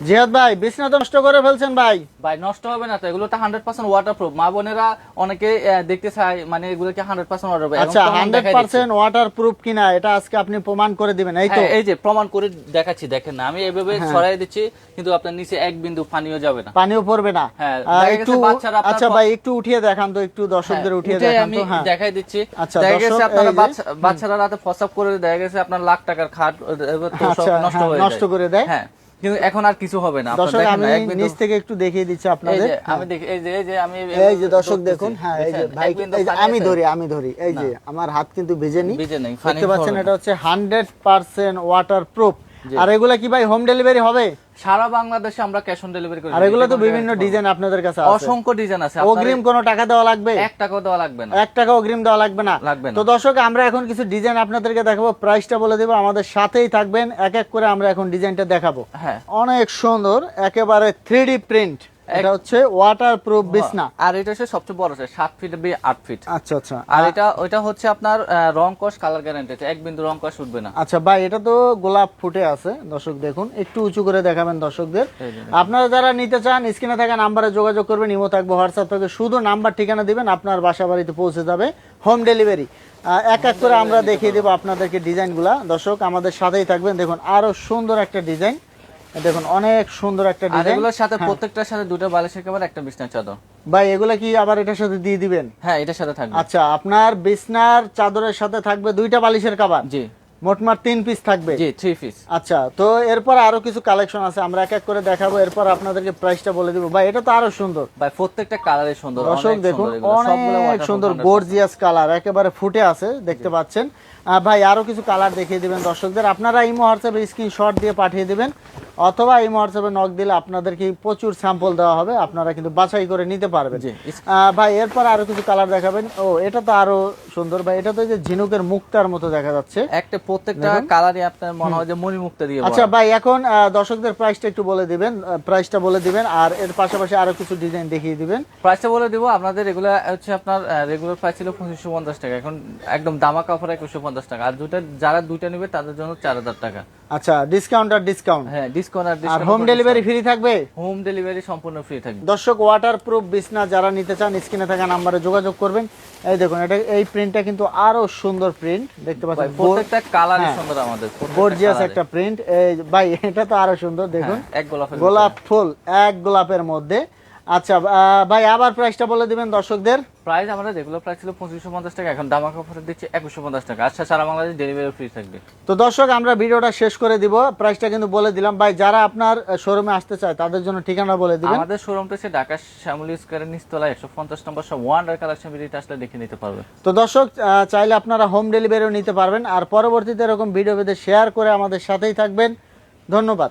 জিহাদ ভাই বিছনা তো নষ্ট করে ফেলছেন ভাই। ভাই নষ্ট হবে না তো এগুলো তো হান্ড্রেড পার্সেন্ট ওয়াটার প্রুফ মা বোনেরা অনেকে দেখতে চায় মানে এগুলো কি হান্ড্রেড পার্সেন্ট ওয়াটার আচ্ছা হান্ড্রেড পার্সেন্ট ওয়াটার প্রুফ কিনা এটা আজকে আপনি প্রমাণ করে দিবেন এই তো। হ্যাঁ, এই যে প্রমাণ করে দেখাচ্ছি দেখেন না আমি এইভাবে হ্যাঁ। ছড়াই দিচ্ছি কিন্তু আপনার নিচে এক বিন্দু পানিও যাবে না। পানিও পড়বে না। হ্যাঁ, একটু আচ্ছা ভাই একটু উঠিয়ে দেখান তো একটু দর্শকদের হ্যাঁ, উঠিয়ে উঠে দেখান তো হ্যাঁ। দেখাই দিচ্ছি। আচ্ছা, দেখা গেছে আপনারা বাচ্চারা রাতে প্রসাব করে দেখা গেছে আপনার লাখ টাকার খাট আচ্ছা, নষ্ট হ্যাঁ, হয়ে নষ্ট করে দেয়। হ্যাঁ। কিন্তু এখন আর কিছু হবে না। দর্শক আমি নিচ থেকে একটু দেখিয়ে দিচ্ছি আপনাদের। আমি দেখি এই যে এই যে আমি এই যে দর্শক দেখুন হ্যাঁ এই যে ভাই কিন্তু এই যে আমি ধরি আমি ধরি এই যে আমার হাত কিন্তু ভিজে নেই, দেখতে পাচ্ছেন এটা হচ্ছে 100% ওয়াটারপ্রুফ আর এগুলা কি ভাই হোম ডেলিভারি হবে? সারা বাংলাদেশে আমরা ক্যাশ অন ডেলিভারি করি আর এগুলো তো বিভিন্ন ডিজাইন আপনাদের কাছে আছে। অসংখ্য ডিজাইন আছে। অগ্রিম কোনো টাকা দেওয়া লাগবে? এক টাকাও দেওয়া লাগবে না। এক টাকা অগ্রিম দেওয়া লাগবে না। লাগবে না। তো দর্শক আমরা এখন কিছু ডিজাইন আপনাদেরকে দেখাবো। প্রাইসটা বলে দেবো আমাদের সাথেই থাকবেন। এক এক করে আমরা এখন ডিজাইনটা দেখাবো। হ্যাঁ। অনেক সুন্দর একেবারে থ্রি প্রিন্ট এটা হচ্ছে ওয়াটার প্রুফ বিছনা। আর এটা হচ্ছে সবচেয়ে বড় আছে সাত ফিট বি আট ফিট আচ্ছা আচ্ছা। আর এটা ওইটা হচ্ছে আপনার রং কস কালার গ্যারান্টি এক বিন্দু রং কস উঠবে না। আচ্ছা ভাই এটা তো গোলাপ ফুটে আছে। দর্শক দেখুন একটু উঁচু করে দেখাবেন দর্শকদের। আপনারা যারা নিতে চান স্ক্রিনে থাকা নাম্বারে যোগাযোগ করবেন ইমো থাকবে হোয়াটসঅ্যাপ থেকে শুধু নাম্বার ঠিকানা দিবেন আপনার বাসা বাড়িতে পৌঁছে যাবে হোম ডেলিভারি এক এক করে আমরা দেখিয়ে দেবো আপনাদেরকে ডিজাইনগুলা দর্শক আমাদের সাথেই থাকবেন। দেখুন আরও সুন্দর একটা ডিজাইন দেখুন অনেক সুন্দর একটা ডিজাইন এগুলোর সাথে প্রত্যেকটার সাথে দুটো বালিশের কভার একটা বিছনার চাদর। ভাই এগুলো কি আবার এটার সাথে দিয়ে দিবেন? হ্যাঁ এটার সাথে থাকবে। আচ্ছা আপনার বিছনার চাদরের সাথে থাকবে দুইটা বালিশের কাবার জি। মোটমাট তিন পিস থাকবে? জি থ্রি পিস আচ্ছা তো এরপর আরও কিছু কালেকশন আছে আমরা এক এক করে দেখাবো। এরপর আপনাদেরকে প্রাইসটা বলে দিব। ভাই এটা তো আরও সুন্দর। ভাই প্রত্যেকটা কালারে সুন্দর দর্শক অনেক দেখুন অনেক সুন্দর গর্জিয়াস কালার একেবারে ফুটে আছে দেখতে পাচ্ছেন। ভাই আরও কিছু কালার দেখিয়ে দিবেন দর্শকদের। আপনারা ইমো হোয়াটসঅ্যাপে স্ক্রিনশট দিয়ে পাঠিয়ে দিবেন। অথবা এই হোয়াটসঅ্যাপে নক দিলে আপনাদেরকে প্রচুর স্যাম্পল দেওয়া হবে আপনারা কিন্তু বাছাই করে নিতে পারবেন। ভাই এরপর আরও কিছু কালার দেখাবেন। ও এটা তো আরও সুন্দর ভাই এটা তো যে ঝিনুকের মুক্তার মতো দেখা যাচ্ছে। একটা প্রত্যেকটা কালারই আপনার মনে হয় যে মণিমুক্তা দিয়ে আচ্ছা ভাই এখন দর্শকদের প্রাইসটা একটু বলে দিবেন প্রাইসটা বলে দিবেন আর এর পাশাপাশি আরও কিছু ডিজাইন দেখিয়ে দিবেন। প্রাইসটা বলে দিব আপনাদের রেগুলার হচ্ছে আপনার রেগুলার প্রাইস ছিল পঁচিশশো পঞ্চাশ টাকা এখন একদম দামা কাপড় একুশশো পঞ্চাশ টাকা। আর দুটা যারা দুইটা নেবে তাদের জন্য চার হাজার টাকা। আচ্ছা ডিসকাউন্ট আর ডিসকাউন্ট হ্যাঁ ডিসকাউন্ট আর আর হোম ডেলিভারি ফ্রি থাকবে? হোম ডেলিভারি সম্পূর্ণ ফ্রি থাকবে। দর্শক ওয়াটারপ্রুফ বিছনা যারা নিতে চান স্ক্রিনে থাকা নম্বরে যোগাযোগ করবেন। এই দেখুন এটা এই প্রিন্টটা কিন্তু আরও সুন্দর প্রিন্ট দেখতে পাচ্ছেন। প্রত্যেকটা কালারই হ্যাঁ। সুন্দর আমাদের গর্জিয়াস একটা প্রিন্ট এই ভাই এটা তো আরও সুন্দর দেখুন। হ্যাঁ, এক গোলাপের গোলাপ ফুল এক গোলাপের মধ্যে। আচ্ছা ভাই আবার প্রাইসটা বলে দিবেন দর্শকদের। প্রাইস আমাদের রেগুলার প্রাইস ছিল পঁচিশশো পঞ্চাশ টাকা এখন দামা কাপড় দিচ্ছে একুশশো পঞ্চাশ টাকা। আচ্ছা সারা বাংলাদেশ ডেলিভারি ফ্রি থাকবে। তো দর্শক আমরা ভিডিওটা শেষ করে দিব। প্রাইসটা কিন্তু বলে দিলাম। ভাই যারা আপনার শোরুমে আসতে চায় তাদের জন্য ঠিকানা বলে দিবেন। আমাদের শোরুমটা হচ্ছে ঢাকা শ্যামলী স্কোয়ারের নিচতলা একশো পঞ্চাশ নম্বর সব ওয়ান্ডার কালেকশন ভিডিওটা আসলে দেখে নিতে পারবে। তো দর্শক চাইলে আপনারা হোম ডেলিভারিও নিতে পারবেন। আর পরবর্তীতে এরকম ভিডিও পেতে শেয়ার করে আমাদের সাথেই থাকবেন। ধন্যবাদ।